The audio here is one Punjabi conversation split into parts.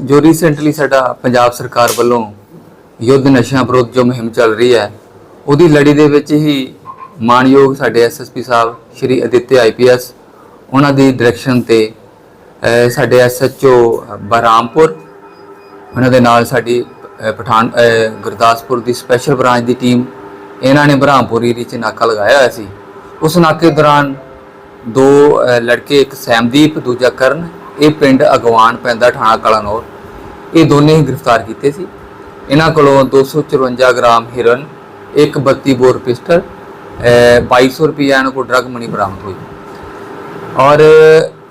ਜੋ ਰੀਸੈਂਟਲੀ ਸਾਡਾ ਪੰਜਾਬ ਸਰਕਾਰ ਵੱਲੋਂ ਯੁੱਧ ਨਸ਼ਿਆਂ ਵਿਰੁੱਧ ਜੋ ਮੁਹਿੰਮ ਚੱਲ ਰਹੀ ਹੈ, ਉਹਦੀ ਲੜੀ ਦੇ ਵਿੱਚ ਹੀ ਮਾਨਯੋਗ ਸਾਡੇ ਐਸਐਸਪੀ ਸਾਹਿਬ ਸ਼੍ਰੀ ਅਦਿੱਤਿਆ ਆਈਪੀਐਸ ਉਹਨਾਂ ਦੀ ਡਾਇਰੈਕਸ਼ਨ ਤੇ, ਅਹ, ਸਾਡੇ ਐਸਐਚਓ ਬਰਾਮਪੁਰ, ਉਹਨਾਂ ਦੇ ਨਾਲ ਸਾਡੀ ਪਠਾਨ ਗੁਰਦਾਸਪੁਰ ਦੀ ਸਪੈਸ਼ਲ ਬ੍ਰਾਂਚ ਦੀ ਟੀਮ ਇਹਨਾਂ ਨੇ ਬ੍ਰਹਮਪੁਰ ਏਰੀਏ 'ਚ ਨਾਕਾ ਲਗਾਇਆ ਹੋਇਆ ਸੀ। ਉਸ ਨਾਕੇ ਦੌਰਾਨ ਦੋ ਲੜਕੇ, ਇੱਕ ਸੈਮਦੀਪ ਦੂਜਾ ਕਰਨ ਇਹ ਪਿੰਡ ਅਗਵਾਨ ਪੈਂਦਾ ਥਾਣਾ ਕਲਾਨੌਰ। ਇਹ ਦੋਨੇ ਹੀ ਗ੍ਰਿਫਤਾਰ ਕੀਤੇ ਸੀ। ਇਹਨਾਂ ਕੋਲੋਂ 254 ਗ੍ਰਾਮ ਹੀਰਨ ਇੱਕ 32 ਬੋਰ ਪਿਸਟਲ ਅਹ, 2200 ਰੁਪਏ ਇਹਨਾਂ ਕੋਲ ਡਰਗ ਮਨੀ ਬਰਾਮਦ ਹੋਈ। ਔਰ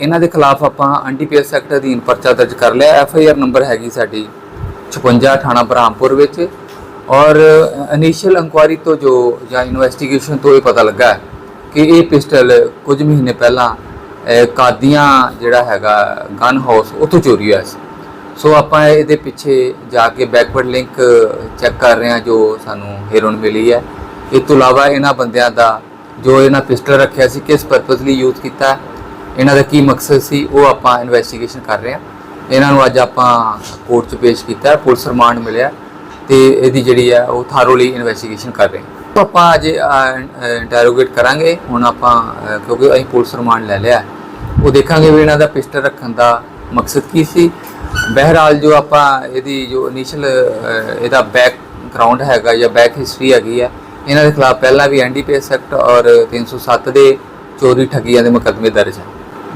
ਇਹਨਾਂ ਦੇ ਖਿਲਾਫ ਆਪਾਂ ਐਨਡੀਪੀਐਸ ਐਕਟ ਅਧੀਨ ਪਰਚਾ ਦਰਜ ਕਰ ਲਿਆ। ਐਫ ਆਈ ਆਰ ਨੰਬਰ ਹੈਗੀ ਸਾਡੀ 56 ਥਾਣਾ ਬ੍ਰਹਮਪੁਰ ਵਿੱਚ। ਔਰ ਇਨੀਸ਼ੀਅਲ ਇਨਕੁਆਇਰੀ ਤੋਂ ਜੋ ਜਾਂ ਇਨਵੈਸਟੀਗੇਸ਼ਨ ਤੋਂ ਇਹ ਪਤਾ ਲੱਗਾ ਕਿ ਇਹ ਪਿਸਟਲ ਕੁਝ ਮਹੀਨੇ ਪਹਿਲਾਂ ਕਾਦੀਆਂ ਜਿਹੜਾ ਹੈਗਾ ਗਨ ਹਾਊਸ ਉੱਥੋਂ ਚੋਰੀ ਹੋਇਆ ਸੀ। ਸੋ ਆਪਾਂ ਇਹਦੇ ਪਿੱਛੇ ਜਾ ਕੇ ਬੈਕਵਰਡ ਲਿੰਕ ਚੈੱਕ ਕਰ ਰਹੇ ਹਾਂ ਜੋ ਸਾਨੂੰ ਹੀਰੋਨ ਮਿਲੀ ਹੈ। ਇਸ ਤੋਂ ਇਲਾਵਾ ਇਹਨਾਂ ਬੰਦਿਆਂ ਦਾ ਜੋ ਇਹਨਾਂ ਪਿਸਟਲ ਰੱਖਿਆ ਸੀ, ਕਿਸ ਪਰਪਸ ਲਈ ਯੂਜ਼ ਕੀਤਾ ਇਹਨਾਂ ਦਾ ਕੀ ਮਕਸਦ ਸੀ, ਉਹ ਆਪਾਂ ਇਨਵੈਸਟੀਗੇਸ਼ਨ ਕਰ ਰਹੇ ਹਾਂ। ਇਹਨਾਂ ਨੂੰ ਅੱਜ ਆਪਾਂ ਕੋਰਟ 'ਚ ਪੇਸ਼ ਕੀਤਾ, ਪੁਲਿਸ ਰਿਮਾਂਡ ਮਿਲਿਆ ਤੇ ਇਹਦੀ ਜਿਹੜੀ ਹੈ, ਉਹ ਥਾਰੋਲੀ ਇਨਵੈਸਟੀਗੇਸ਼ਨ ਕਰ ਰਹੇ ਹਾਂ। ਆਪਾਂ ਅੱਜ ਇੰਟਰੋਗੇਟ ਕਰਾਂਗੇ। ਹੁਣ ਆਪਾਂ ਕਿਉਂਕਿ ਅਸੀਂ ਪੁਲਿਸ ਰਿਮਾਂਡ ਲੈ ਲਿਆ ਉਹ ਦੇਖਾਂਗੇ ਵੀ ਇਹਨਾਂ ਦਾ ਪਿਸਟਲ ਰੱਖਣ ਦਾ ਮਕਸਦ ਕੀ ਸੀ। ਬਹਿਰਾਲ ਜੋ ਆਪਾਂ ਇਹਦੀ ਜੋ ਇਨੀਸ਼ੀਅਲ ਇਹਦਾ ਬੈਕ ਗਰਾਊਂਡ ਹੈਗਾ ਜਾਂ ਬੈਕ ਹਿਸਟਰੀ ਹੈਗੀ ਹੈ ਇਹਨਾਂ ਦੇ ਖਿਲਾਫ ਪਹਿਲਾਂ ਵੀ ਐਨਡੀਪੀਐਸ ਐਕਟ ਔਰ 307 ਦੇ ਚੋਰੀ ਠੱਗੀਆਂ ਦੇ ਮੁਕੱਦਮੇ ਦਰਜ ਹੈ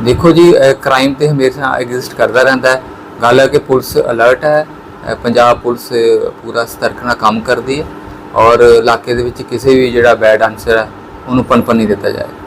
ਦੇਖੋ ਜੀ ਕ੍ਰਾਈਮ ਤੇ ਹਮੇਸ਼ਾ ਐਗਜ਼ਿਸਟ ਕਰਦਾ ਰਹਿੰਦਾ ਹੈ। ਗੱਲ ਹੈ ਕਿ ਪੁਲਿਸ ਅਲਰਟ ਹੈ ਪੰਜਾਬ ਪੁਲਿਸ ਪੂਰਾ ਸਤਰਕ ਨਾਲ ਕੰਮ ਕਰਦੀ ਹੈ ਔਰ ਇਲਾਕੇ ਦੇ ਵਿੱਚ ਕਿਸੇ ਵੀ ਜਿਹੜਾ ਬੈਡ ਆਨਸਰ ਹੈ, ਉਹਨੂੰ ਪਨਪਨ ਨਹੀਂ ਦਿੱਤਾ ਜਾਏ।